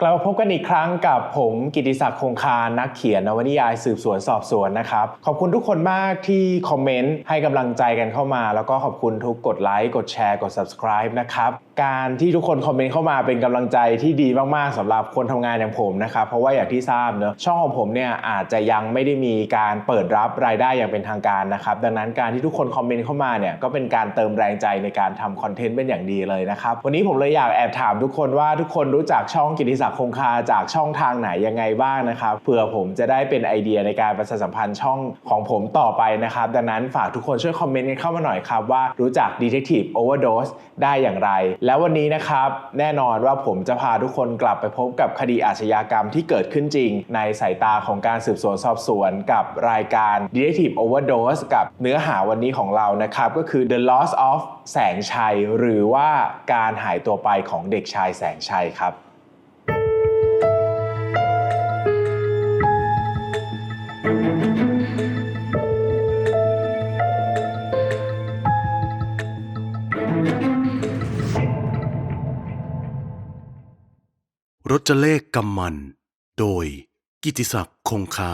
กลับมาพบกันอีกครั้งกับผมกิติศักดิ์คงคา นักเขียนนวนิยายสืบสวนสอบสวนนะครับ ขอบคุณทุกคนมากที่คอมเมนต์ให้กำลังใจกันเข้ามา แล้วก็ขอบคุณทุกกดไลค์กดแชร์กด subscribe นะครับ การที่ทุกคนคอมเมนต์เข้ามาเป็นกำลังใจที่ดีมากๆสำหรับคนทำงานอย่างผมนะครับ เพราะว่าอย่างที่ทราบเนอะช่องของผมเนี่ยอาจจะยังไม่ได้มีการเปิดรับรายได้อย่างเป็นทางการนะครับดังนั้นการที่ทุกคนคอมเมนต์เข้ามาเนี่ยก็เป็นการเติมแรงใจในการทำคอนเทนต์เป็นอย่างดีเลยนะครับวันนี้ผมเลยอยากแอบถามทุกคนว่าทุกคนรู้จักช่องกิติศักดิ์คงคาจากช่องทางไหนยังไงบ้างนะครับเผื่อผมจะได้เป็นไอเดียในการประชาสัมพันธ์ช่องของผมต่อไปนะครับดังนั้นฝากทุกคนช่วยคอมเมนต์กันเข้ามาหน่อยครับว่ารู้จัก Detective Overdose ได้อย่างไรแล้ววันนี้นะครับแน่นอนว่าผมจะพาทุกคนกลับไปพบกับคดีอาชญากรรมที่เกิดขึ้นจริง ในสายตาของการสืบสวนสอบสวนกับรายการ Detective Overdose กับเนื้อหาวันนี้ของเรานะครับ ก็คือ The Loss of แสงชัย หรือว่าการหายตัวไปของเด็กชายแสงชัยครับ รจเลขกำมัน โดย กิติศักดิ์คงคา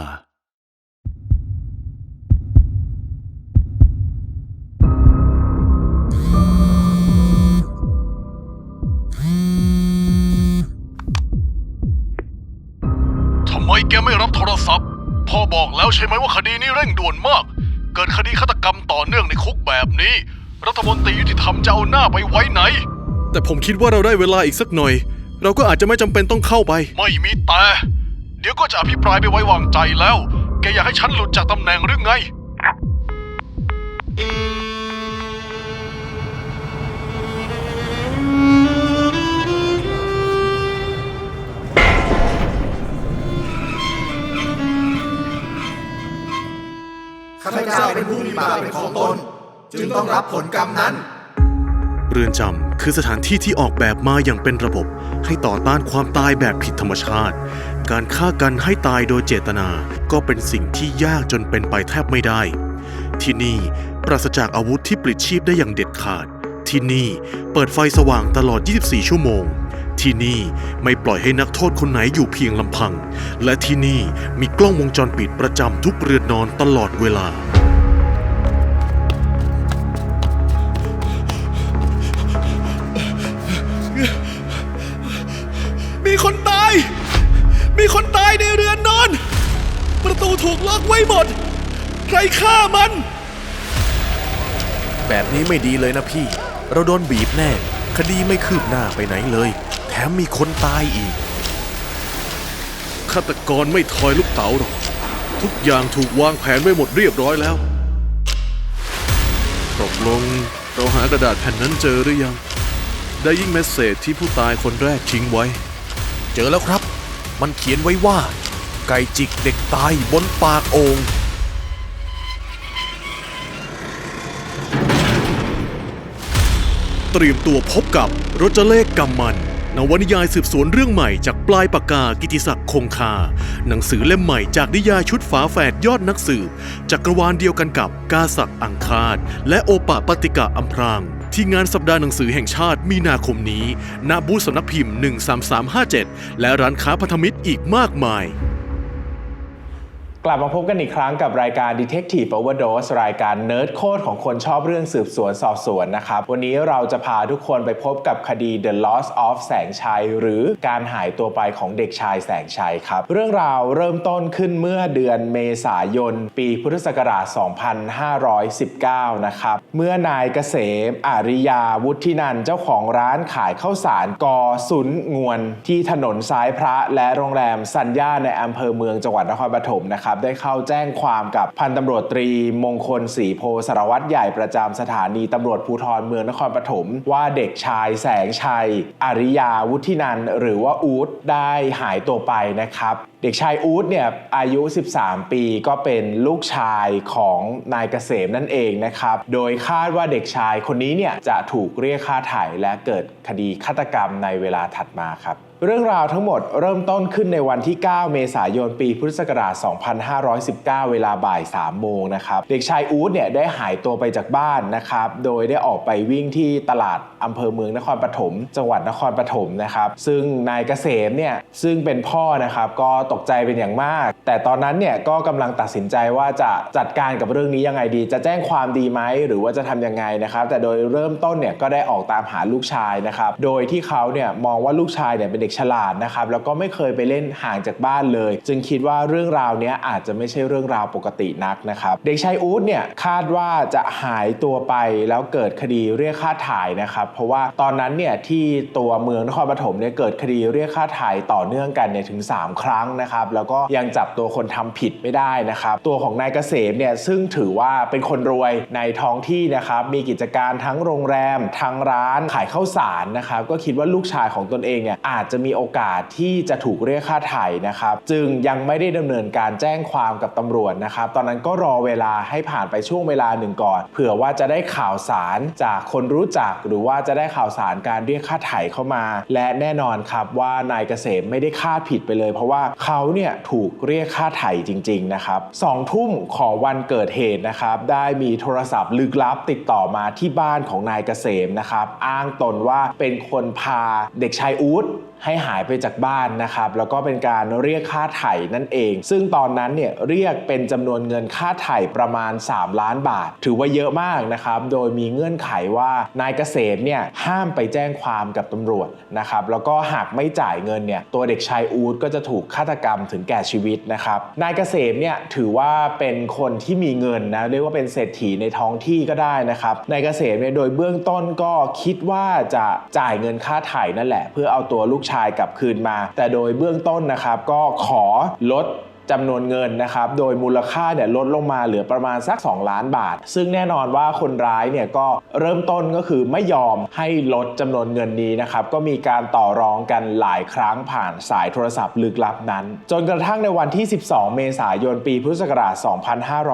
ทำไมแกไม่รับโทรศัพท์ พ่อบอกแล้วใช่ไหมว่าคดีนี้เร่งด่วนมาก เกิดคดีฆาตกรรมต่อเนื่องในคุกแบบนี้ รัฐมนตรียุติธรรมจะเอาหน้าไปไว้ไหน แต่ผมคิดว่าเราได้เวลาอีกสักหน่อย เราก็อาจจะไม่จำเป็นต้องเข้าไป ไม่มีแต่ เดี๋ยวก็จะอภิปรายไม่ไว้วางใจแล้ว แกอยากให้ฉันหลุดจากตำแหน่งหรือไง ข้าพเจ้าเป็นผู้มีบาปเป็นของตน จึงต้องรับผลกรรมนั้น เรือนจำ คือสถานที่ที่ออกแบบมาอย่างเป็นระบบ ให้ต่อต้านความตายแบบผิดธรรมชาติ การฆ่ากันให้ตายโดยเจตนา ก็เป็นสิ่งที่ยากจนเป็นไปแทบไม่ได้ ที่นี่ปราศจากอาวุธที่ปลิดชีพได้อย่างเด็ดขาด ที่นี่เปิดไฟสว่างตลอด 24 ชั่วโมง ที่นี่ไม่ปล่อยให้นักโทษคนไหนอยู่เพียงลำพัง และที่นี่มีกล้องวงจรปิดประจำทุกเรือนนอนตลอดเวลา มีคนตาย มีคนตายในเรือนนอน ประตูถูกล็อกไว้หมด ใครฆ่ามัน แบบนี้ไม่ดีเลยนะพี่ เราโดนบีบแน่ คดีไม่คืบหน้าไปไหนเลย แถมมีคนตายอีกฆาตกรไม่ทอยลูกเต๋าหรอก ทุกอย่างถูกวางแผนไว้หมดเรียบร้อยแล้วตกลงเราหากระดาษแผ่นนั้นเจอหรือยัง ได้ยิ่งเมสเซจที่ผู้ตายคนแรกทิ้งไว้ เจอแล้วครับ มันเขียนไว้ว่า ไก่จิกเด็กตายบนปากโองเตรียมตัวพบกับรจเลขกำมัน นวนิยายสืบสวนเรื่องใหม่จากปลายปากกากิติศักดิ์คงคา หนังสือเล่มใหม่จากนิยายชุดฝาแฝดยอดนักสืบจักรวาลเดียวกันกับกาศักดิ์อังคารและโอปะปฏิกะอัมพราง ที่งานสัปดาห์หนังสือแห่งชาติมีนาคมนี้ณบูธสำนักพิมพ์ 13357 และร้านค้าพันธมิตรอีกมากมาย กลับมาพบกันอีกครั้งกับรายการ Detective Overdose รายการเนิร์ดโคดของคนชอบเรื่องสืบสวนสอบสวนนะครับ วันนี้เราจะพาทุกคนไปพบกับคดี The Loss of แสงชัย หรือการหายตัวไปของเด็กชายแสงชัยครับ เรื่องราวเริ่มต้นขึ้นเมื่อเดือนเมษายน ปีพุทธศักราช 2519 นะครับ เมื่อนายเกษมอาริยาวุฒินันเจ้าของร้านขายข้าวสารกอสุนงวน ที่ถนนซ้ายพระและโรงแรมสัญญาในอำเภอเมืองจังหวัดนครปฐมนะครับได้เข้าแจ้งความกับพันตำรวจตรีมงคลศรีโพสารวัตรใหญ่ประจำสถานีตำรวจภูธรเมืองนครปฐมว่าเด็กชายแสงชัย อริยาวุฒินันหรือว่าอูดได้หายตัวไปนะครับ เด็กชายอูดเนี่ยอายุ 13 ปีก็เป็นลูกชายของนายเกษมนั่นเองนะครับ โดยคาดว่าเด็กชายคนนี้เนี่ยจะถูกเรียกค่าไถ่และเกิดคดีฆาตกรรมในเวลาถัดมาครับเรื่องราวทั้งหมดเริ่มต้นขึ้นในวันที่ 9 เมษายน ปีพุทธศักราช 2519 เวลาบ่าย 3 โมงนะครับ เด็กชายอู๊ดเนี่ยได้หายตัวไปจากบ้านนะครับ โดยได้ออกไปวิ่งที่ตลาดอำเภอเมืองนครปฐม จังหวัดนครปฐมนะครับ ซึ่งนายเกษมเนี่ยซึ่งเป็นพ่อนะครับก็ตกใจเป็นอย่างมาก แต่ตอนนั้นเนี่ยก็กำลังตัดสินใจว่าจะจัดการกับเรื่องนี้ยังไงดี จะแจ้งความดีไหมหรือว่าจะทำยังไงนะครับแต่โดยเริ่มต้นเนี่ยก็ได้ออกตามหาลูกชายนะครับโดยที่เขาเนี่ยมองว่าลูกชายเนี่ยเป็นเด็กฉลาดนะครับแล้วก็ไม่เคยไปเล่นห่างจากบ้านเลย จึงคิดว่าเรื่องราวนี้อาจจะไม่ใช่เรื่องราวปกตินักนะครับเด็กชายอู๊ดเนี่ยคาดว่าจะหายตัวไปแล้วเกิดคดีเรียกค่าถ่ายนะครับเพราะว่าตอนนั้นเนี่ยที่ตัวเมืองนครปฐมเนี่ยเกิดคดีเรียกค่าถ่ายต่อเนื่องกันเนี่ยถึง 3 ครั้งนะครับแล้วก็ยังจับตัวคนทำผิดไม่ได้นะครับ ตัวของนายเกษมเนี่ยซึ่งถือว่าเป็นคนรวยในท้องที่นะครับมีกิจการทั้งโรงแรมทั้งร้านขายข้าวสารนะครับก็คิดว่าลูกชายของตนเองเนี่ยอาจจะมีโอกาสที่จะถูกเรียกค่าไถ่นะครับจึงยังไม่ได้ดำเนินการแจ้งความกับตำรวจนะครับตอนนั้นก็รอเวลาให้ผ่านไปช่วงเวลาหนึ่งก่อน เผื่อว่าจะได้ข่าวสารจากคนรู้จัก หรือว่าจะได้ข่าวสารการเรียกค่าไถ่เข้ามา และแน่นอนครับว่านายเกษมไม่ได้คาดผิดไปเลย เพราะว่าเขาเนี่ยถูกเรียกค่าไถ่จริง ๆ นะครับสองทุ่มของวันเกิดเหตุนะครับ ได้มีโทรศัพท์ลึกลับติดต่อมาที่บ้านของนายเกษมนะครับ อ้างตนว่าเป็นคนพาเด็กชายอู๊ด ให้หายไปจากบ้านนะครับ แล้วก็เป็นการเรียกค่าไถ่นั่นเอง ซึ่งตอนนั้นเนี่ยเรียกเป็นจำนวนเงินค่าไถ่ประมาณ 3 ล้านบาท ถือว่าเยอะมากนะครับ โดยมีเงื่อนไขว่านายเกษมเนี่ยห้ามไปแจ้งความกับตำรวจนะครับ แล้วก็หากไม่จ่ายเงินเนี่ยตัวเด็กชายอูดก็จะถูกฆาตกรรมถึงแก่ชีวิตนะครับ นายเกษมเนี่ยถือว่าเป็นคนที่มีเงินนะเรียกว่าเป็นเศรษฐีในท้องที่ก็ได้นะครับ นายเกษมเนี่ยโดยเบื้องต้นก็คิดว่าจะจ่ายเงินค่าไถ่นั่นแหละ เพื่อเอาตัวลูกชชายกลับคืนมา แต่โดยเบื้องต้นนะครับก็ขอลด จำนวนเงินนะครับ โดยมูลค่าเนี่ยลดลงมาเหลือประมาณสัก 2 ล้านบาท ซึ่งแน่นอนว่าคนร้ายเนี่ยก็เริ่มต้นก็คือไม่ยอมให้ลดจำนวนเงินนี้นะครับ ก็มีการต่อรองกันหลายครั้งผ่านสายโทรศัพท์ลึกลับนั้น จนกระทั่งในวันที่ 12 เมษายนปีพุทธศักราช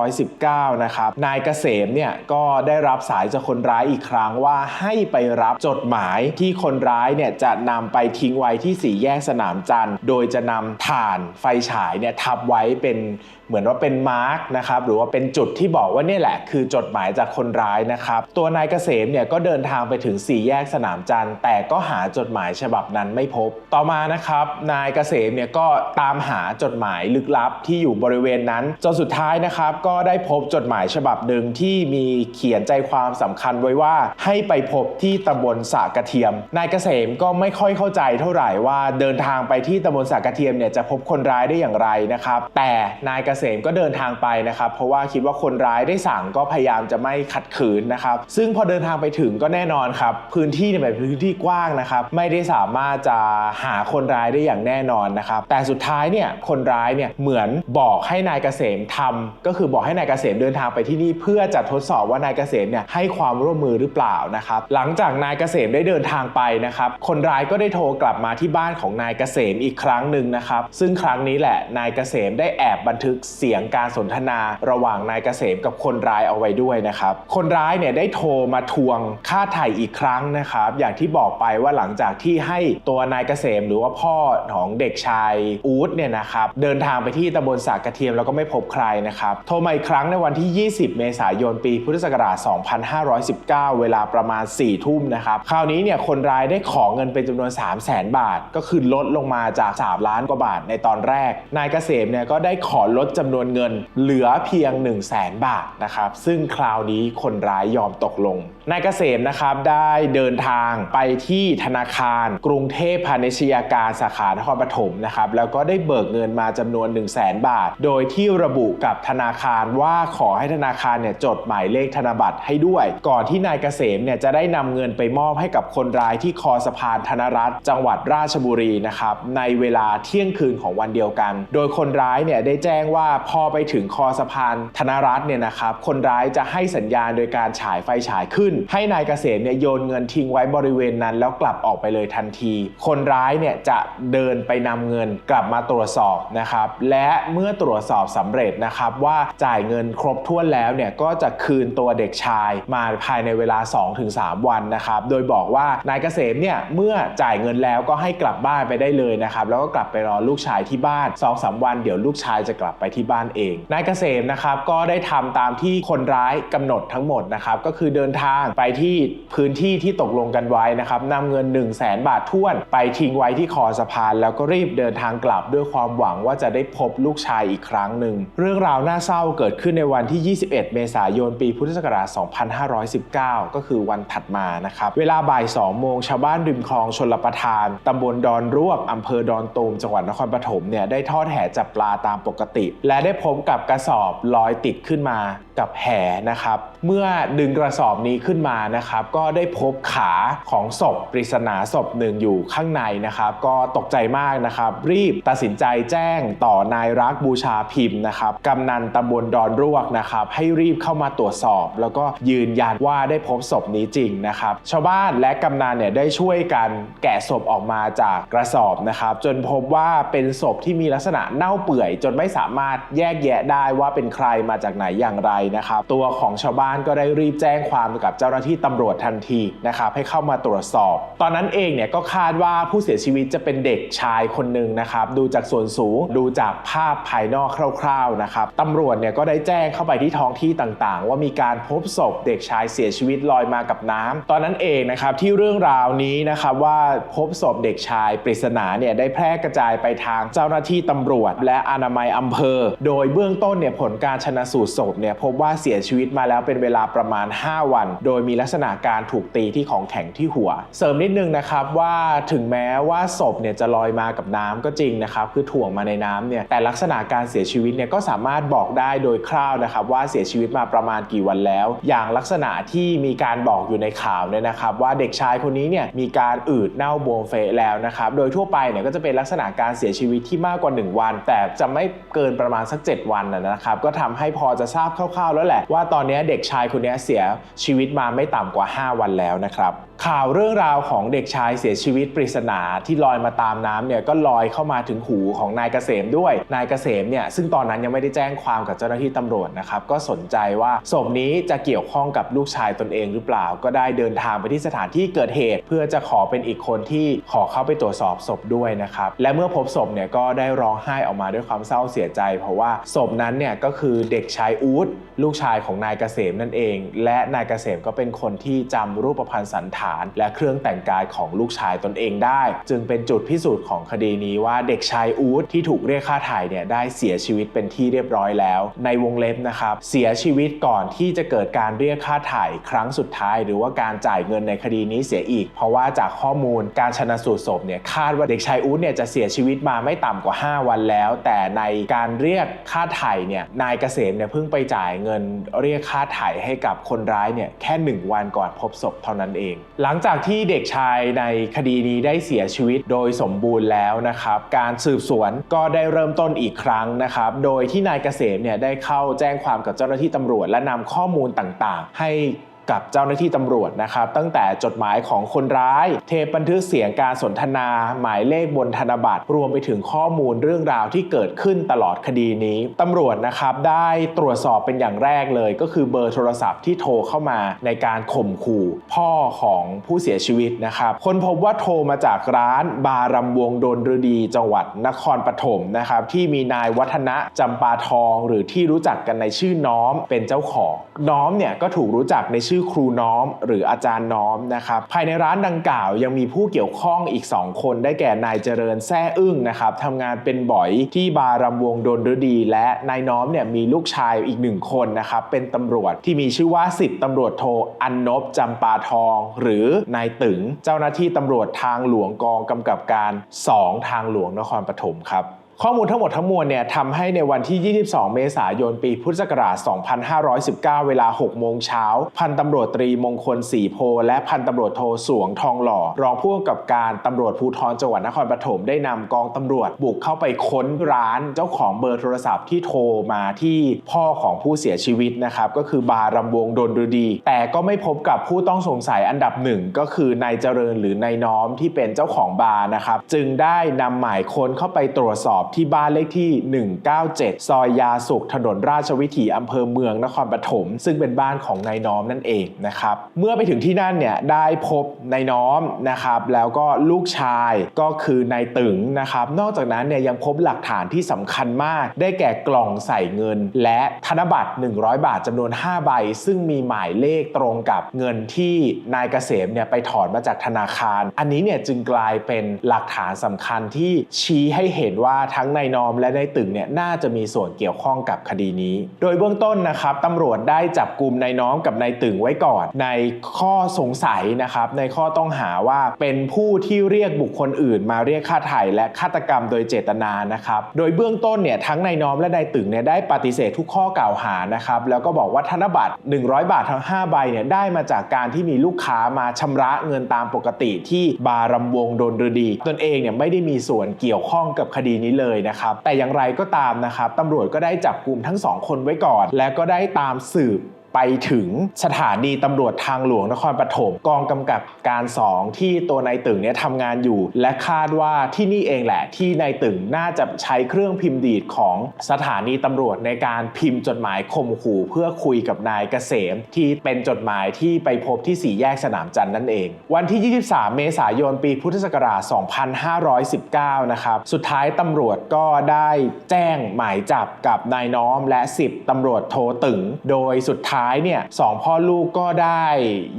2519 นะครับ นายเกษมเนี่ยก็ได้รับสายจากคนร้ายอีกครั้งว่าให้ไปรับจดหมายที่คนร้ายเนี่ยจะนำไปทิ้งไว้ที่สี่แยกสนามจันทร์ โดยจะนำถ่านไฟฉายเนี่ยทับไว้เป็น เหมือนว่าเป็นมาร์กนะครับหรือว่าเป็นจุดที่บอกว่าเนี่ยแหละ คือจดหมายจากคนร้ายนะครับ ตัวนายเกษมเนี่ยก็เดินทางไปถึงสี่แยกสนามจันทร์แต่ก็หาจดหมายฉบับนั้นไม่พบ ต่อมานะครับ นายเกษมเนี่ยก็ตามหาจดหมายลึกลับที่อยู่บริเวณนั้นจนสุดท้ายนะครับ ก็ได้พบจดหมายฉบับหนึ่งที่มีเขียนใจความสำคัญไว้ว่า ให้ไปพบที่ตำบลสะกระเทียม นายเกษมก็ไม่ค่อยเข้าใจเท่าไหร่ว่าเดินทางไปที่ตำบลสะกระเทียมเนี่ยจะพบคนร้ายได้อย่างไรนะครับ แต่นายเกษมก็เดินทางไปนะครับ เพราะว่าคิดว่าคนร้ายได้สั่งก็พยายามจะไม่ขัดขืนนะครับ ซึ่งพอเดินทางไปถึงก็แน่นอนครับ พื้นที่เนี่ยเป็นพื้นที่กว้างนะครับ ไม่ได้สามารถจะหาคนร้ายได้อย่างแน่นอนนะครับ แต่สุดท้ายเนี่ยคนร้ายเนี่ยเหมือนบอกให้นายเกษมทำก็คือบอกให้นายเกษมเดินทางไปที่นี่ เพื่อจะทดสอบว่านายเกษมเนี่ยให้ความร่วมมือหรือเปล่านะครับ หลังจากนายเกษมได้เดินทางไปนะครับ คนร้ายก็ได้โทรกลับมาที่บ้านของนายเกษมอีกครั้งหนึ่งนะครับ ซึ่งครั้งนี้แหละนายเกษมได้แอบบันทึกเสียงการสนทนาระหว่างนายเกษมกับคนร้ายเอาไว้ด้วยนะครับ คนร้ายเนี่ยได้โทรมาทวงค่าไถ่อีกครั้งนะครับ อย่างที่บอกไปว่าหลังจากที่ให้ตัวนายเกษมหรือว่าพ่อของเด็กชายอู๊ดเนี่ยนะครับเดินทางไปที่ตำบลสากกระเทียมแล้วก็ไม่พบใครนะครับ โทรมาอีกครั้งในวันที่ 20 เมษายนปีพุทธศักราช 2519 เวลาประมาณ 4 ทุ่มนะครับ คราวนี้เนี่ยคนร้ายได้ขอเงินเป็นจำนวน 3 0 0แสนบาท ก็คือลดลงมาจาก 3 ล้านกว่าบาทในตอนแรก นายเกษมเนี่ยก็ได้ขอลดจำนวนเงินเหลือเพียง 1 0 0 0 0แสนบาทนะครับ ซึ่งคราวนี้คนร้ายยอมตกลง นายเกษมนะครับได้เดินทางไปที่ธนาคาร กรุงเทพพาณิชยาการสาขานครปฐมนะครับแล้วก็ได้เบิกเงินมาจำนวน 1 0 0 0 0แสนบาท โดยที่ระบุกับธนาคารว่าขอให้ธนาคารเนี่ยจดหมายเลขธนบัตรให้ด้วย ก่อนที่นายเกษมเนี่ยจะได้นำเงินไปมอบให้กับคนร้ายที่คอสะพานธนรัฐ จังหวัดราชบุรีนะครับในเวลาเที่ยงคืนของวันเดียวกัน โดยคนร้ายเนี่ยได้แจ้งว่าพอไปถึงคอสะพานธนรัตน์เนี่ยนะครับคนร้ายจะให้สัญญาณโดยการฉายไฟฉายขึ้น ให้นายเกษมเนี่ยโยนเงินทิ้งไว้บริเวณนั้น แล้วกลับออกไปเลยทันที คนร้ายเนี่ยจะเดินไปนำเงินกลับมาตรวจสอบนะครับและเมื่อตรวจสอบสำเร็จนะครับว่าจ่ายเงินครบถ้วนแล้วเนี่ยก็จะคืนตัวเด็กชายมาภายในเวลา 2-3 วันนะครับโดยบอกว่านายเกษมเนี่ยเมื่อจ่ายเงินแล้วก็ให้กลับบ้านไปได้เลยนะครับแล้วก็กลับไปรอลูกชายที่บ้าน2-3วันเดี๋ยวลูกชายจะกลับไปที่บ้านเอง นายเกษมนะครับก็ได้ทำตามที่คนร้ายกำหนดทั้งหมดนะครับก็คือเดินทางไปที่พื้นที่ที่ตกลงกันไว้นะครับนำเงิน 1 0 0 0 0แบาทท้วน ไปทิ้งไว้ที่คอสะพาน แล้วก็รีบเดินทางกลับด้วยความหวังว่าจะได้พบลูกชายอีกครั้งหนึ่ง เรื่องราวน่าเศร้าเกิดขึ้นในวันที่ 21 เมษายน ปีพุทธศักราช 2519 ก็คือวันถัดมานะครับเวลาบ่าย 2 โมงชาวบ้านริมคลองชลประทานตำบลดอนรวกอำเภอดอนตูมจังหวัดนครปฐมเนี่ยได้ทอดแห่จับปลาตามปกติและได้พบกับกระสอบลอยติดขึ้นมา กับแหนะครับ เมื่อดึงกระสอบนี้ขึ้นมานะครับ ก็ได้พบขาของศพปริศนาศพหนึ่งอยู่ข้างในนะครับ ก็ตกใจมากนะครับ รีบตัดสินใจแจ้งต่อนายรักบูชาพิมพ์นะครับกำนันตำบลดอนรวกนะครับ ให้รีบเข้ามาตรวจสอบ แล้วก็ยืนยันว่าได้พบศพนี้จริงนะครับ ชาวบ้านและกำนันเนี่ยได้ช่วยกันแกะศพออกมาจากกระสอบนะครับ จนพบว่าเป็นศพที่มีลักษณะเน่าเปื่อย จนไม่สามารถแยกแยะได้ว่าเป็นใครมาจากไหนอย่างไรนะครับตัวของชาวบ้านก็ได้รีบแจ้งความกับเจ้าหน้าที่ตำรวจทันทีนะครับให้เข้ามาตรวจสอบ ตอนนั้นเองเนี่ยก็คาดว่าผู้เสียชีวิตจะเป็นเด็กชายคนหนึ่งนะครับดูจากส่วนสูงดูจากภาพภายนอกคร่าวๆนะครับตำรวจเนี่ยก็ได้แจ้งเข้าไปที่ท้องที่ต่างๆ ว่ามีการพบศพเด็กชายเสียชีวิตลอยมากับน้ำตอนนั้นเองนะครับที่เรื่องราวนี้นะครับว่าพบศพเด็กชายปริศนาเนี่ยได้แพร่กระจายไปทางเจ้าหน้าที่ตำรวจ และอนามัยอำเภอ โดยเบื้องต้นเนี่ยผลการชนะสูตรศพเนี่ยพบว่าเสียชีวิตมาแล้วเป็นเวลาประมาณ 5 วัน โดยมีลักษณะการถูกตีที่ของแข็งที่หัว เสริมนิดนึงนะครับว่าถึงแม้ว่าศพเนี่ยจะลอยมากับน้ำก็จริงนะครับคือถ่วงมาในน้ำเนี่ยแต่ลักษณะการเสียชีวิตเนี่ยก็สามารถบอกได้โดยคร่าวนะครับว่าเสียชีวิตมาประมาณกี่วันแล้ว อย่างลักษณะที่มีการบอกอยู่ในข่าวเนี่ยนะครับว่าเด็กชายคนนี้เนี่ยมีการอืดเน่าบวมเฟะแล้วนะครับโดยทั่วไปเนี่ยก็จะเป็นลักษณะการเสียชีวิตที่มากกว่า 1 วัน แต่จะไม่เกินประมาณสัก 7 วันนะนะครับก็ทำให้พอจะทราบคร่าวๆแล้วแหละว่าตอนนี้เด็กชายคนนี้เสียชีวิตมาไม่ต่ำกว่า 5 วันแล้วนะครับ ข่าวเรื่องราวของเด็กชายเสียชีวิตปริศนาที่ลอยมาตามน้ำเนี่ยก็ลอยเข้ามาถึงหูของนายเกษมด้วย นายเกษมเนี่ยซึ่งตอนนั้นยังไม่ได้แจ้งความกับเจ้าหน้าที่ตำรวจนะครับก็สนใจว่าศพนี้จะเกี่ยวข้องกับลูกชายตนเองหรือเปล่า ก็ได้เดินทางไปที่สถานที่เกิดเหตุ เพื่อจะขอเป็นอีกคนที่ขอเข้าไปตรวจสอบศพด้วยนะครับและเมื่อพบศพเนี่ยก็ได้ร้องไห้ออกมาด้วยความเศร้าเสียใจ เพราะว่าศพนั้นเนี่ยก็คือเด็กชายอู๊ดลูกชายของนายเกษมนั่นเอง และนายเกษมก็เป็นคนที่จำรูปพรรณสันฐานและเครื่องแต่งกายของลูกชายตนเองได้ จึงเป็นจุดพิสูจน์ของคดีนี้ว่าเด็กชายอู๊ดที่ถูกเรียกค่าถ่ายเนี่ยได้เสียชีวิตเป็นที่เรียบร้อยแล้ว ในวงเล็บนะครับเสียชีวิตก่อนที่จะเกิดการเรียกค่าถ่ายครั้งสุดท้าย หรือว่าการจ่ายเงินในคดีนี้เสียอีก เพราะว่าจากข้อมูลการชนะสูตรศพเนี่ยคาดว่าเด็กชายอู๊ดเนี่ยจะเสียชีวิตมาไม่ต่ำกว่า 5 วันแล้ว แต่ในการเรียกค่าไถ่เนี่ยนายเกษมเนี่ยเพิ่งไปจ่ายเงินเรียกค่าไถ่ให้กับคนร้ายเนี่ยแค่ 1 วันก่อนพบศพเท่านั้นเองหลังจากที่เด็กชายในคดีนี้ได้เสียชีวิตโดยสมบูรณ์แล้วนะครับ การสืบสวนก็ได้เริ่มต้นอีกครั้งนะครับ โดยที่นายเกษมเนี่ยได้เข้าแจ้งความกับเจ้าหน้าที่ตำรวจ และนำข้อมูลต่างๆ ให้ กับเจ้าหน้าที่ตำรวจนะครับ ตั้งแต่จดหมายของคนร้าย เทปบันทึกเสียงการสนทนา หมายเลขบนธนบัตร รวมไปถึงข้อมูลเรื่องราวที่เกิดขึ้นตลอดคดีนี้ตำรวจนะครับได้ตรวจสอบเป็นอย่างแรกเลย ก็คือเบอร์โทรศัพท์ที่โทรเข้ามาในการข่มขู่ พ่อของผู้เสียชีวิตนะครับ คนพบว่าโทรมาจากร้านบารำวงดนฤดี จังหวัดนครปฐมนะครับที่มีนายวัฒนะจำปาทอง หรือที่รู้จักกันในชื่อน้อมเป็นเจ้าของ น้อมเนี่ยก็ถูกรู้จักในชื่อื่อครูน้อม หรืออาจารย์น้อมนะครับภายในร้านดังกล่าวยังมีผู้เกี่ยวข้องอีก 2 คนได้แก่นายเจริญแซ่อึ้งนะครับทำงานเป็นบ่อยที่บารำวงดนฤดี และนายน้อมเนี่ยมีลูกชายอีกหนึ่งคนนะครับเป็นตำรวจที่มีชื่อว่าสิบตำรวจโทอันนบจำปาทอง หรือนายตึงเจ้าหน้าที่ตำรวจทางหลวงกองกำกับการ 2 ทางหลวงนครปฐมครับ ข้อมูลทั้งหมดทั้งมวลเนี่ยทำให้ในวันที่ 22 เมษายน ปีพุทธศักราช 2519 เวลา 6 โมงเช้า พันตำรวจตรีมงคลศรีโพ และพันตำรวจโทสวงทองหล่อ รองผู้กำกับการตำรวจภูธรจังหวัดนครปฐมได้นำกองตำรวจบุกเข้าไปค้นร้านเจ้าของเบอร์โทรศัพท์ที่โทรมาที่พ่อของผู้เสียชีวิตนะครับก็คือบาร์รำวงดนฤดี แต่ก็ไม่พบกับผู้ต้องสงสัยอันดับหนึ่งก็คือนายเจริญหรือนายน้อมที่เป็นเจ้าของบาร์นะครับจึงได้นำหมายค้นเข้าไปตรวจสอบที่บ้านเลขที่ 197 ซอยยาสุขถนนราชวิถีอำเภอเมืองนครปฐมซึ่งเป็นบ้านของนายน้อมนั่นเองนะครับเมื่อไปถึงที่นั่นเนี่ยได้พบนายน้อมนะครับแล้วก็ลูกชายก็คือนายตึงนะครับนอกจากนั้นเนี่ยยังพบหลักฐานที่สำคัญมาก ได้แก่กล่องใส่เงิน และธนบัตร 100 บาทจำนวน 5 ใบ ซึ่งมีหมายเลขตรงกับเงินที่นายเกษมเนี่ยไปถอนมาจากธนาคาร อันนี้เนี่ยจึงกลายเป็นหลักฐานสำคัญที่ชี้ให้เห็นว่าทงนายนอมและนายตึงเนี่ยน่าจะมีส่วนเกี่ยวข้องกับคดีนี้ โดยเบื้องต้นนะครับตำรวจได้จับกลุ่มนายน้อมกับนายตึงไว้ก่อน ในข้อสงสัยนะครับในข้อต้องหาว่าเป็นผู้ที่เรียกบุคคลอื่น มาเรียกค่าไถ่และฆาตกรรมโดยเจตนานะครับโดยเบื้องต้นเนี่ยทั้งนายน้อมและนายตึงเนี่ยได้ปฏิเสธทุกข้อกล่าวหานะครับแล้วก็บอกว่าธนบัตร 100 บาททั้ง5ใบเนี่ยได้มาจากการที่มีลูกค้ามาชำระเงินตามปกติที่บาร์รำวงดนฤดีตนเองเนี่ยไม่ได้มีส่วนเกี่ยวข้องกับคดีนี้เลยนะครับแต่อย่างไรก็ตามนะครับตำรวจก็ได้จับกลุ่มทั้งสองคนไว้ก่อน และก็ได้ตามสืบ ไปถึงสถานีตำรวจทางหลวงนครปฐมกองกำกับการ 2 ที่ตัวนายตึงเนี่ยทำงานอยู่ และคาดว่าที่นี่เองแหละ ที่นายตึงน่าจะใช้เครื่องพิมพ์ดีดของสถานีตำรวจในการพิมพ์จดหมายข่มขู่เพื่อคุยกับนายเกษม ที่เป็นจดหมายที่ไปพบที่สี่แยกสนามจันทร์นั่นเอง วันที่ 23 เมษายนปีพุทธศักราช 2519 นะครับสุดท้ายตำรวจก็ได้แจ้งหมายจับกับนายน้อมและ 10ตำรวจโทตึง โดยสุดท้ายเนี่ยสองพ่อลูกก็ได้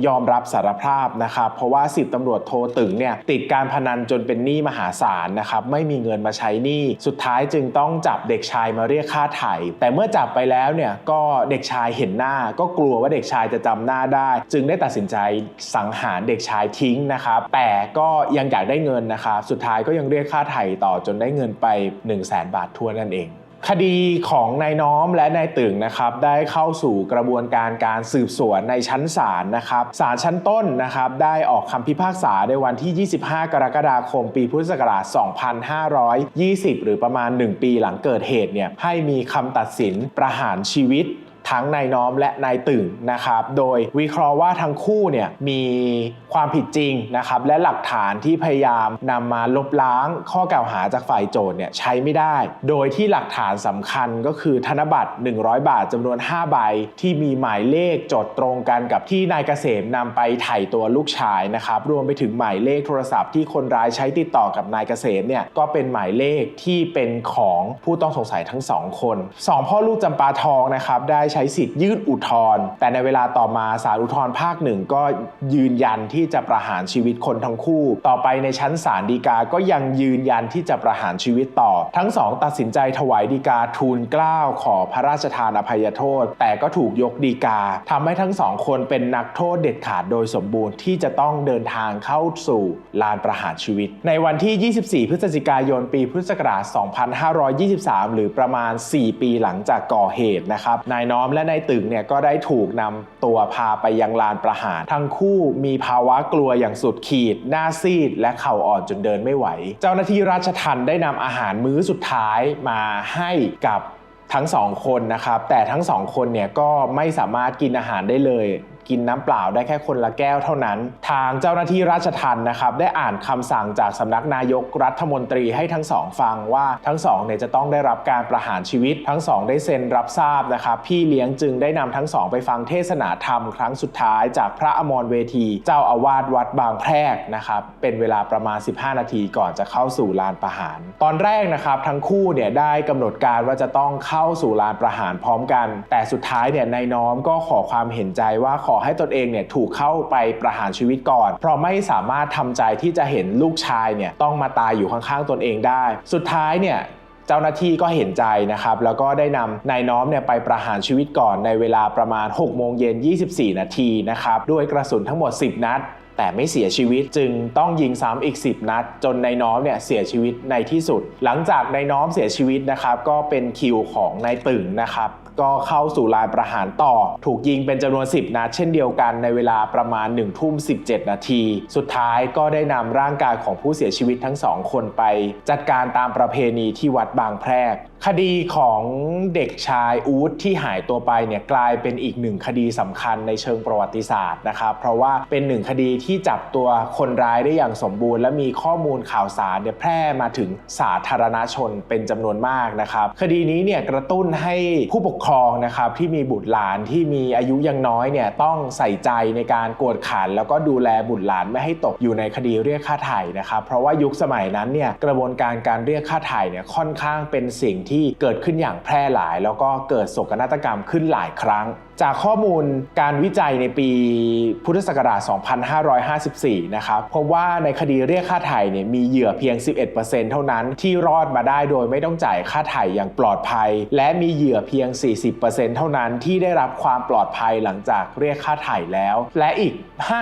ยอมรับสารภาพนะครับเพราะว่า10ตำรวจโทตึงเนี่ยติดการพนันจนเป็นหนี้มหาศาลนะครับไม่มีเงินมาใช้หนี้สุดท้ายจึงต้องจับเด็กชายมาเรียกค่าไถ่แต่เมื่อจับไปแล้วเนี่ยก็เด็กชายเห็นหน้า ก็กลัวว่าเด็กชายจะจำหน้าได้ จึงได้ตัดสินใจสังหารเด็กชายทิ้งนะครับแต่ก็ยังอยากได้เงินนะครับสุดท้ายก็ยังเรียกค่าไถ่ต่อจนได้เงินไป 1 0 0 0 0แบาททั่วนั่นเอง คดีของนายน้อมและนายตึงนะครับได้เข้าสู่กระบวนการการสืบสวนในชั้นศาลนะครับศาลชั้นต้นนะครับได้ออกคำพิพากษาในวันที่ 25 กรกฎาคม ปีพุทธศักราช 2520 หรือประมาณ 1 ปีหลังเกิดเหตุเนี่ยให้มีคำตัดสินประหารชีวิต ทั้งนายน้อมและนายตึงนะครับ โดยวิเคราะห์ว่าทั้งคู่เนี่ยมีความผิดจริงนะครับและหลักฐานที่พยายามนำมาลบล้างข้อกล่าวหาจากฝ่ายโจทย์เนี่ยใช้ไม่ได้ โดยที่หลักฐานสำคัญก็คือธนบัตร 100 บาทจำนวน 5 ใบ ที่มีหมายเลขจดตรงกันกับที่นายเกษมนำไปไถ่ตัวลูกชายนะครับรวมไปถึงหมายเลขโทรศัพท์ที่คนร้ายใช้ติดต่อกับนายเกษมเนี่ยก็เป็นหมายเลขที่เป็นของผู้ต้องสงสัยทั้งสองคนสองพ่อลูกจำปาทองนะครับได้ใช้ช้สิทธิ์ยื่นอุทธรณ์แต่ในเวลาต่อมาศาลอุทธรณ์ภาคหนึ่งก็ยืนยันที่จะประหารชีวิตคนทั้งคู่ ต่อไปในชั้นศาลฎีกาก็ยังยืนยันที่จะประหารชีวิตต่อ ทั้งสองตัดสินใจถวายฎีกาทูลเกล้าขอพระราชทานอภัยโทษ แต่ก็ถูกยกฎีกาทำให้ทั้งสองคนเป็นนักโทษเด็ดขาดโดยสมบูรณ์ที่จะต้องเดินทางเข้าสู่ลานประหารชีวิต ในวันที่ 24 พฤศจิกายน ปีพุทธศักราช 2523 หรือประมาณ 4 ปีหลังจากก่อเหตุนะครับนายน้ออมและนายตึงเนี่ยก็ได้ถูกนำตัวพาไปยังลานประหาร ทั้งคู่มีภาวะกลัวอย่างสุดขีด หน้าซีด และเข่าอ่อนจนเดินไม่ไหว เจ้าหน้าที่ราชทันได้นำอาหารมื้อสุดท้ายมาให้กับทั้งสองคนนะครับ แต่ทั้งสองคนเนี่ยก็ไม่สามารถกินอาหารได้เลย กินน้ำเปล่าได้แค่คนละแก้วเท่านั้น ทางเจ้าหน้าที่ราชทัณฑ์นะครับได้อ่านคำสั่งจากสำนักนายกรัฐมนตรีให้ทั้งสองฟังว่าทั้งสองเนี่ยจะต้องได้รับการประหารชีวิต ทั้งสองได้เซ็นรับทราบนะครับพี่เลี้ยงจึงได้นำทั้งสองไปฟังเทศนาธรรมครั้งสุดท้ายจากพระอมรเวที เจ้าอาวาสวัดบางแพรกนะครับเป็นเวลาประมาณ 15 นาทีก่อนจะเข้าสู่ลานประหาร ตอนแรกนะครับทั้งคู่เนี่ยได้กำหนดการว่าจะต้องเข้าสู่ลานประหารพร้อมกัน แต่สุดท้ายเนี่ยนายน้อมก็ขอความเห็นใจว่าขอให้ตนเองเนี่ยถูกเข้าไปประหารชีวิตก่อน เพราะไม่สามารถทำใจที่จะเห็นลูกชายเนี่ยต้องมาตายอยู่ข้างๆตนเองได้ สุดท้ายเนี่ยเจ้าหน้าที่ก็เห็นใจนะครับ แล้วก็ได้นำนายน้อมเนี่ยไปประหารชีวิตก่อนในเวลาประมาณ 6 โมงเย็น 24 นาทีนะครับ ด้วยกระสุนทั้งหมด 10 นัด แต่ไม่เสียชีวิตจึงต้องยิงซ้ำอีก 10 นัด จนนายน้อมเนี่ยเสียชีวิตในที่สุด หลังจากนายน้อมเสียชีวิตนะครับ ก็เป็นคิวของนายตึงนะครับ ก็เข้าสู่ลานประหารต่อ ถูกยิงเป็นจำนวน 10 นัดเช่นเดียวกันในเวลาประมาณ1ทุ่ม17 นาที สุดท้ายก็ได้นำร่างกายของผู้เสียชีวิตทั้งสองคนไป จัดการตามประเพณีที่วัดบางแพรก คดีของเด็กชายอูดที่หายตัวไปเนี่ยกลายเป็นอีกหนึ่งคดีสำคัญในเชิงประวัติศาสตร์นะครับ เพราะว่าเป็นหนึ่งคดีที่จับตัวคนร้ายได้อย่างสมบูรณ์ และมีข้อมูลข่าวสารเนี่ยแพร่มาถึงสาธารณชนเป็นจำนวนมากนะครับ คดีนี้เนี่ยกระตุ้นให้ผู้ปกครองนะครับที่มีบุตรหลานที่มีอายุยังน้อยเนี่ยต้องใส่ใจในการกวดขัน แล้วก็ดูแลบุตรหลานไม่ให้ตกอยู่ในคดีเรียกค่าไถ่นะครับเพราะว่ายุคสมัยนั้นเนี่ยกระบวนการการเรียกค่าไถ่เนี่ยค่อนข้างเป็นสิ่งที่เกิดขึ้นอย่างแพร่หลาย แล้วก็เกิดโศกนาฏกรรมขึ้นหลายครั้ง จากข้อมูลการวิจัยในปีพุทธศักราช 2554 นะครับพบว่าในคดีเรียกค่าไถ่เนี่ยมีเหยื่อเพียง 11%เท่านั้นที่รอดมาได้โดยไม่ต้องจ่ายค่าไถ่อย่างปลอดภัย และมีเหยื่อเพียง 40%เท่านั้นที่ได้รับความปลอดภัยหลังจากเรียกค่าไถ่แล้ว และอีก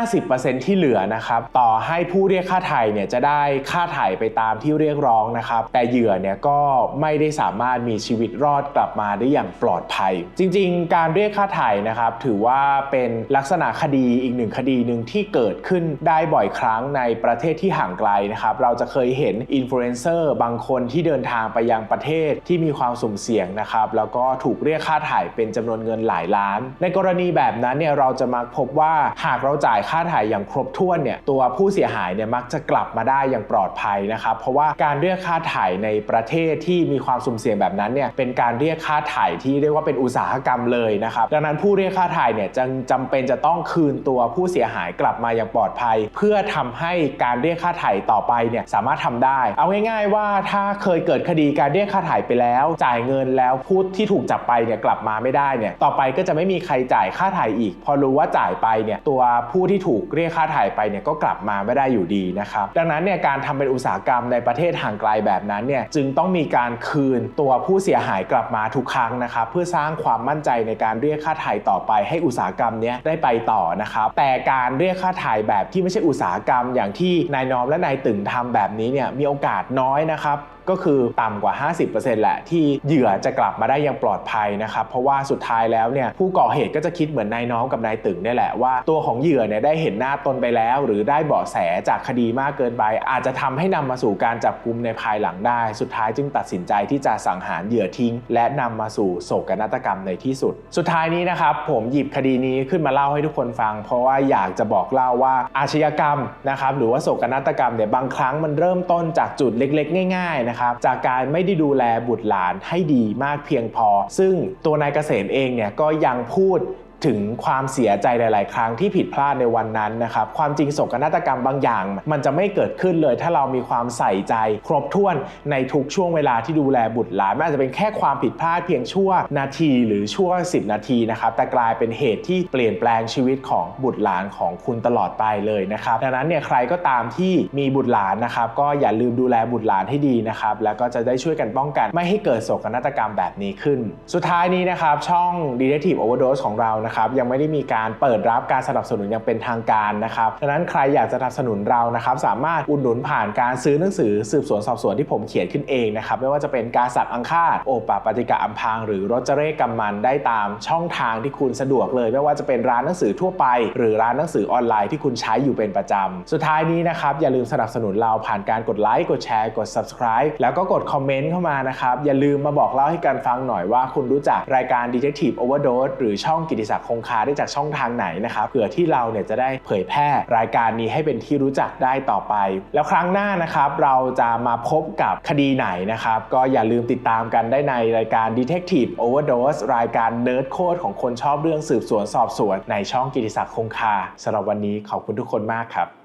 50%ที่เหลือนะครับต่อให้ผู้เรียกค่าไถ่เนี่ยจะได้ค่าไถ่ไปตามที่เรียกร้องนะครับ แต่เหยื่อเนี่ยก็ไม่ได้สามารถมีชีวิตรอดกลับมาได้อย่างปลอดภัย จริง ๆ การเรียกค่าไถ่นะครับถือว่าเป็นลักษณะคดีอีกหนึ่งคดีหนึ่งที่เกิดขึ้นได้บ่อยครั้งในประเทศที่ห่างไกลนะครับเราจะเคยเห็นอินฟลูเอนเซอร์บางคนที่เดินทางไปยังประเทศที่มีความสุ่มเสี่ยงนะครับแล้วก็ถูกเรียกค่าถ่ายเป็นจำนวนเงินหลายล้าน ในกรณีแบบนั้นเนี่ยเราจะมักพบว่าหากเราจ่ายค่าถ่ายอย่างครบถ้วนเนี่ยตัวผู้เสียหายเนี่ยมักจะกลับมาได้อย่างปลอดภัยนะครับเพราะว่าการเรียกค่าถ่ายในประเทศที่มีความสุ่มเสี่ยงแบบนั้นเนี่ยเป็นการเรียกค่าถ่ายที่เรียกว่าเป็นอุตสาหกรรมเลยนะครับดังนั้นผู้เรียกค่าถ่ายเนี่ยจึงจำเป็นจะต้องคืนตัวผู้เสียหายกลับมาอย่างปลอดภัย เพื่อทำให้การเรียกค่าถ่ายต่อไปเนี่ยสามารถทำได้ เอาง่ายๆว่าถ้าเคยเกิดคดีการเรียกค่าถ่ายไปแล้ว จ่ายเงินแล้วผู้ที่ถูกจับไปเนี่ยกลับมาไม่ได้เนี่ยต่อไปก็จะไม่มีใครจ่ายค่าถ่ายอีก พอรู้ว่าจ่ายไปเนี่ยตัวผู้ที่ถูกเรียกค่าถ่ายไปเนี่ยก็กลับมาไม่ได้อยู่ดีนะครับดังนั้นเนี่ยการทำเป็นอุตสาหกรรมในประเทศห่างไกลแบบนั้นเนี่ยจึงต้องมีการคืนตัวผู้เสียหายกลับมาทุกครั้งนะครับเพื่อสร้างความมั่นใจในการเรียกค่าไถ่ต่อไปให้อุตสาหกรรมนี้ได้ไปต่อนะครับแต่การเรียกค่าไถ่แบบที่ไม่ใช่อุตสาหกรรม อย่างที่นายน้อมและนายตึงทำแบบนี้เนี่ยมีโอกาสน้อยนะครับ ก็คือต่ำกว่า 50%แหละที่เหยื่อจะกลับมาได้อย่างปลอดภัยนะครับ เพราะว่าสุดท้ายแล้วเนี่ยผู้ก่อเหตุก็จะคิดเหมือนนายน้องกับนายตึงนี่แหละว่าตัวของเหยื่อเนี่ยได้เห็นหน้าตนไปแล้ว หรือได้เบาะแสจากคดีมากเกินไป อาจจะทำให้นำมาสู่การจับกลุมในภายหลังได้ สุดท้ายจึงตัดสินใจที่จะสังหารเหยื่อทิ้ง และนำมาสู่โศกนาฏกรรมในที่สุด สุดท้ายนี้นะครับผมหยิบคดีนี้ขึ้นมาเล่าให้ทุกคนฟัง เพราะว่าอยากจะบอกเล่าว่าอาชญากรรมนะครับหรือว่าโศกนาฏกรรมเนี่ยบางครั้งมันเริ่มต้นจากจุดเล็ก ๆ ง่ายๆนะครับจากการไม่ได้ดูแลบุตรหลานให้ดีมากเพียงพอ ซึ่งตัวนายเกษมเองเนี่ยก็ยังพูด ถึงความเสียใจหลาย ๆ ครั้งที่ผิดพลาดในวันนั้นนะครับ ความจริงโศกนาฏกรรมบางอย่าง มันจะไม่เกิดขึ้นเลย ถ้าเรามีความใส่ใจ ครบถ้วนในทุกช่วงเวลาที่ดูแลบุตรหลานมันอาจจะเป็นแค่ความผิดพลาดเพียงชั่วนาทีหรือชั่ว 10 นาทีนะครับ แต่กลายเป็นเหตุที่เปลี่ยนแปลงชีวิตของบุตรหลานของคุณตลอดไปเลยนะครับ ดังนั้นเนี่ยใครก็ตามที่มีบุตรหลานนะครับก็อย่าลืมดูแลบุตรหลานให้ดีนะครับแล้วก็จะได้ช่วยกันป้องกัน ไม่ให้เกิดโศกนาฏกรรมแบบนี้ขึ้น สุดท้ายนี้นะครับช่อง Detective Overdose ของเรานะครับยังไม่ได้มีการเปิดรับการสนับสนุนอย่างเป็นทางการนะครับดังนั้นใครอยากจะสนับสนุนเรานะครับสามารถอุดหนุนผ่านการซื้อหนังสือสืบสวนสอบสวนที่ผมเขียนขึ้นเองนะครับไม่ว่าจะเป็นการสักอังคาตโอปะปฏิกะอัมพาง หรือรจเรกกำมันได้ตามช่องทางที่คุณสะดวกเลย ไม่ว่าจะเป็นร้านหนังสือทั่วไป หรือร้านหนังสือออนไลน์ที่คุณใช้อยู่เป็นประจำสุดท้ายนี้นะครับอย่าลืมสนับสนุนเราผ่านการกดไลค์กดแชร์กด subscribe แล้วก็กดคอมเมนต์เข้ามานะครับอย่าลืมมาบอกเล่าให้กันฟังหน่อยว่าคุณรู้จักรายการ Detective Overdose หรือช่องกิติศักดิคงคาได้จากช่องทางไหนนะครับเผื่อที่เราเนี่ยจะได้เผยแพร่รายการนี้ให้เป็นที่รู้จักได้ต่อไป แล้วครั้งหน้านะครับเราจะมาพบกับคดีไหนนะครับก็อย่าลืมติดตามกันได้ในรายการ Detective Overdose รายการเนิร์ดโคดของคนชอบเรื่องสืบสวนสอบสวนในช่องกิติศักดิ์คงคาสำหรับวันนี้ขอบคุณทุกคนมากครับ